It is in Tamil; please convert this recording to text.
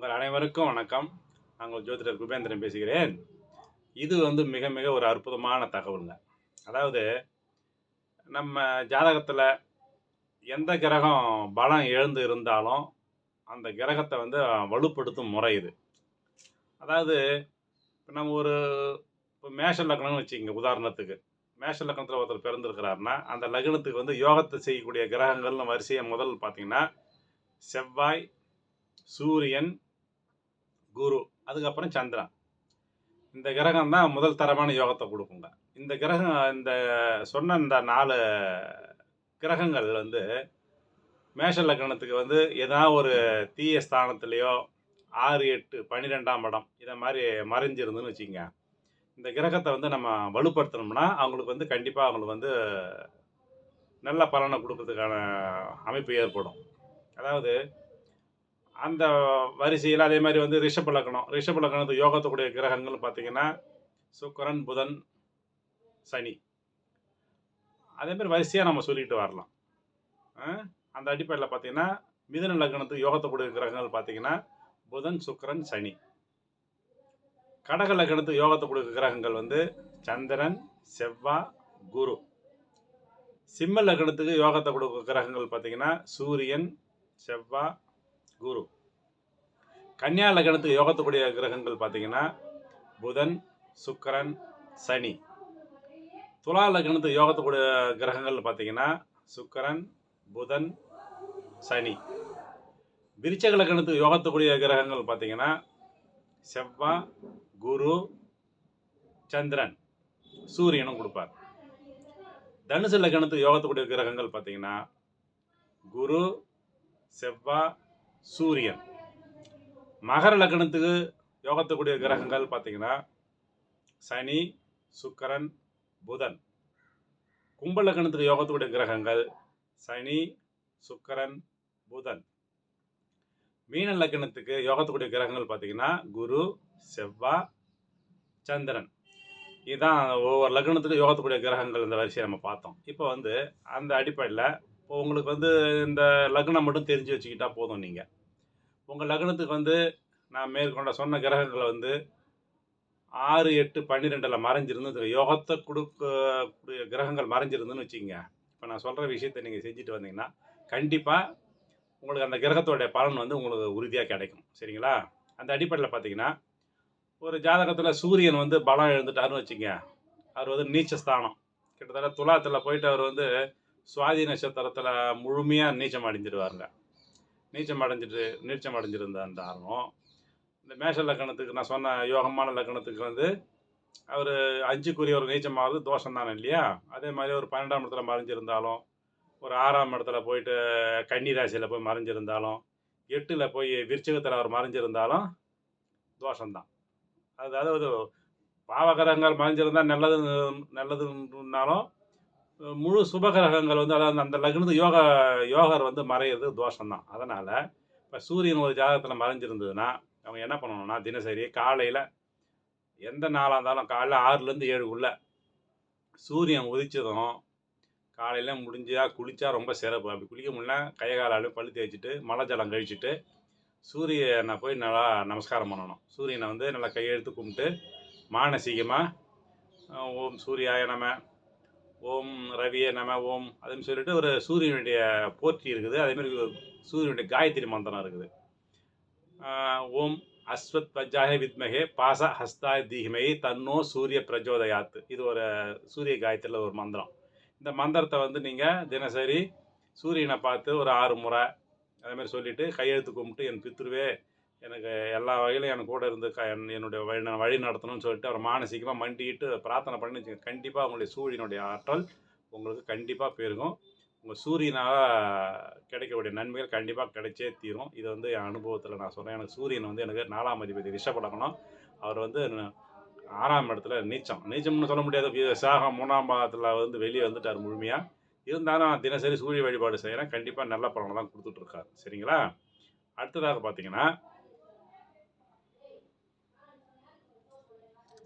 உங்கள் அனைவருக்கும் வணக்கம். நாங்கள் ஜோதிடர் குபேந்திரன் பேசுகிறேன். இது வந்து மிக மிக ஒரு அற்புதமான தகவலுங்க. அதாவது நம்ம ஜாதகத்தில் எந்த கிரகம் பலம் எழுந்து இருந்தாலும் அந்த கிரகத்தை வந்து வலுப்படுத்தும் முறை இது. அதாவது இப்போ நம்ம ஒரு இப்போ மேஷ லக்னம்னு வச்சுக்கோங்க உதாரணத்துக்கு. மேஷ லக்னத்தில் ஒருத்தர் பிறந்திருக்கிறாருன்னா அந்த லக்னத்துக்கு வந்து யோகத்தை செய்யக்கூடிய கிரகங்கள்னு வரிசையை முதல் பார்த்தீங்கன்னா செவ்வாய் சூரியன் குரு அதுக்கப்புறம் சந்திரன். இந்த கிரகம் தான் முதல் தரமான யோகத்தை கொடுக்குங்க. இந்த கிரகம் இந்த சொன்ன இந்த நாலு கிரகங்கள் வந்து மேஷ லக்னத்துக்கு வந்து ஏதாவது ஒரு தீய ஸ்தானத்துலேயோ ஆறு எட்டு பன்னிரெண்டாம் இடம் இதை மாதிரி மறைஞ்சிருந்துன்னு வச்சுக்கோங்க. இந்த கிரகத்தை வந்து நம்ம வலுப்படுத்தணும்னா அவங்களுக்கு வந்து கண்டிப்பாக அவங்களுக்கு வந்து நல்ல பலனை கொடுக்கறதுக்கான அமைப்பு ஏற்படும். அதாவது அந்த வரிசையில் அதே மாதிரி வந்து ரிஷப லக்னம். ரிஷப லக்னத்து யோகத்துக்குடைய கிரகங்கள் பார்த்தீங்கன்னா சுக்கிரன் புதன் சனி. அதே மாதிரி வரிசையாக நம்ம சொல்லிட்டு வரலாம். அந்த அடிப்படையில் பார்த்தீங்கன்னா மிதன லக்னத்துக்கு யோகத்துக்குடைய கிரகங்கள் பார்த்தீங்கன்னா புதன் சுக்கிரன் சனி. கடக லக்னத்துக்கு யோகத்துக்குடைய கிரகங்கள் வந்து சந்திரன் செவ்வாய் குரு. சிம்ம லக்னத்துக்கு யோகத்தை கொடுக்க கிரகங்கள் பார்த்தீங்கன்னா சூரியன் செவ்வாய் குரு. கன்னியா லக்னத்துக்கு யோகத்துக்குரிய கிரகங்கள் பார்த்தீங்கன்னா புதன் சுக்கரன் சனி. துலா லக்னத்துக்கு யோகத்துக்குரிய கிரகங்கள் பார்த்தீங்கன்னா சுக்கரன் புதன் சனி. விருச்சக லக்னத்துக்கு யோகத்துக்குரிய கிரகங்கள் பார்த்தீங்கன்னா செவ்வாய் குரு சந்திரன் சூரியனும் கொடுப்பார். தனுசு லக்னத்துக்கு யோகத்துக்குரிய கிரகங்கள் பார்த்தீங்கன்னா குரு செவ்வாய் சூரியன். மகர லக்னத்துக்கு யோகத்துக்குரிய கிரகங்கள் பார்த்தீங்கன்னா சனி சுக்கரன் புதன். கும்ப லக்னத்துக்கு யோகத்துக்குரிய கிரகங்கள் சனி சுக்கரன் புதன். மீன லக்னத்துக்கு யோகத்துக்குரிய கிரகங்கள் பார்த்தீங்கன்னா குரு செவ்வா சந்திரன். இதுதான் ஒவ்வொரு லக்னத்துக்கு யோகத்துக்குரிய கிரகங்கள் இந்த வரிசையை நம்ம பார்த்தோம். இப்போ வந்து அந்த அடிப்படையில் இப்போ உங்களுக்கு வந்து இந்த லக்னம் மட்டும் தெரிஞ்சு வச்சுக்கிட்டா போதும் நீங்கள் உங்கள் லக்னத்துக்கு வந்து நான் மேற்கொண்ட சொன்ன கிரகங்களை வந்து ஆறு எட்டு பன்னிரெண்டில் மறைஞ்சிருந்து யோகத்தை கொடுக்கக்கூடிய கிரகங்கள் மறைஞ்சிருந்துன்னு வச்சுக்கோங்க. இப்போ நான் சொல்கிற விஷயத்தை நீங்கள் செஞ்சுட்டு வந்தீங்கன்னா கண்டிப்பாக உங்களுக்கு அந்த கிரகத்தோடைய பலன் வந்து உங்களுக்கு உறுதியாக கிடைக்கும். சரிங்களா? அந்த அடிப்படையில் பார்த்தீங்கன்னா ஒரு ஜாதகத்தில் சூரியன் வந்து பலம் எழுந்துட்டாருன்னு வச்சுங்க அவர் வந்து நீச்சஸ்தானம். கிட்டத்தட்ட துலாத்தில் போயிட்டு அவர் வந்து சுவாதி நட்சத்திரத்தில் முழுமையாக நீச்சம் அடைஞ்சிடுவாருங்க. நீச்சம் அடைஞ்சிட்டு நீச்சம் அடைஞ்சிருந்த அந்த ஆர்வம். இந்த மேஷ லக்கணத்துக்கு நான் சொன்ன யோகமான லக்கணத்துக்கு வந்து அவர் அஞ்சுக்குரிய ஒரு நீச்சமாவது தோஷம் தானே இல்லையா? அதே மாதிரி ஒரு பன்னெண்டாம் இடத்துல மறைஞ்சிருந்தாலும் ஒரு ஆறாம் இடத்துல போயிட்டு கன்னி ராசியில் போய் மறைஞ்சிருந்தாலும் எட்டில் போய் விருச்சகத்தில் அவர் மறைஞ்சிருந்தாலும் தோஷம்தான். அது அதாவது பாவகிரகங்கள் மறைஞ்சிருந்தால் நல்லது நல்லதுன்னாலும் முழு சுபகிரகங்கள் வந்து அதாவது அந்த லக்னத்து யோகா யோகர் வந்து மறையிறது தோஷம்தான். அதனால் இப்போ சூரியன் ஒரு ஜாதகத்தில் மறைஞ்சிருந்ததுன்னா அவங்க என்ன பண்ணணும்னா தினசரி காலையில் எந்த நாளாக இருந்தாலும் காலைல ஆறுலேருந்து ஏழுக்குள்ளே சூரியன் உதிச்சதும் காலையில் முடிஞ்சா குளித்தா ரொம்ப சிறப்பு. அப்படி குளிக்க முடியல கை காலாலும் பழு தேய்ச்சிட்டு மலை ஜலம் கழிச்சிட்டு சூரியனை போய் நல்லா நமஸ்காரம் பண்ணணும். சூரியனை வந்து நல்லா கையெழுத்து கும்பிட்டு மானசீகமாக ஓம் சூரியாய நம்ம ஓம் ரவியே நம ஓம் அதுன்னு சொல்லிட்டு ஒரு சூரியனுடைய போற்றி இருக்குது. அதேமாதிரி சூரியனுடைய காயத்ரி மந்திரம் இருக்குது. ஓம் அஸ்வத் பஜ்ஜாய வித்மகே பாச ஹஸ்தாய் தீஹ்மகி தன்னோ சூரிய பிரஜோதயாத். இது ஒரு சூரிய காயத்தில் ஒரு மந்திரம். இந்த மந்திரத்தை வந்து நீங்கள் தினசரி சூரியனை பார்த்து ஒரு ஆறு முறை அதேமாதிரி சொல்லிவிட்டு கையெழுத்து கும்பிட்டு என் பித்ருவே எனக்கு எல்லா வகையிலும் என் கூட இருந்து க என் என்னுடைய வழி வழி நடத்தணும்னு சொல்லிட்டு அவர் மானசீகமாக மண்டிக்கிட்டு பிரார்த்தனை பண்ணி வச்சுக்கோங்க. கண்டிப்பாக உங்களுடைய சூரியனுடைய ஆற்றல் உங்களுக்கு கண்டிப்பாக பெருகும். உங்கள் சூரியனால் கிடைக்கக்கூடிய நன்மைகள் கண்டிப்பாக கிடைச்சே தீரும். இது வந்து என் அனுபவத்தில் நான் சொல்கிறேன் எனக்கு சூரியன் வந்து எனக்கு நாலாம் அதிபதி ரிஷபலகனம் அவர் வந்து ஆறாம் இடத்துல நீச்சம். நீச்சம்னு சொல்ல முடியாது. சாகம் மூணாம் பாகத்தில் வந்து வெளியே வந்துட்டார் முழுமையாக இருந்தாலும் நான் தினசரி சூரிய வழிபாடு செய்கிறேன் கண்டிப்பாக நல்ல பலனை தான் கொடுத்துட்ருக்காரு சரிங்களா? அடுத்ததாக பார்த்தீங்கன்னா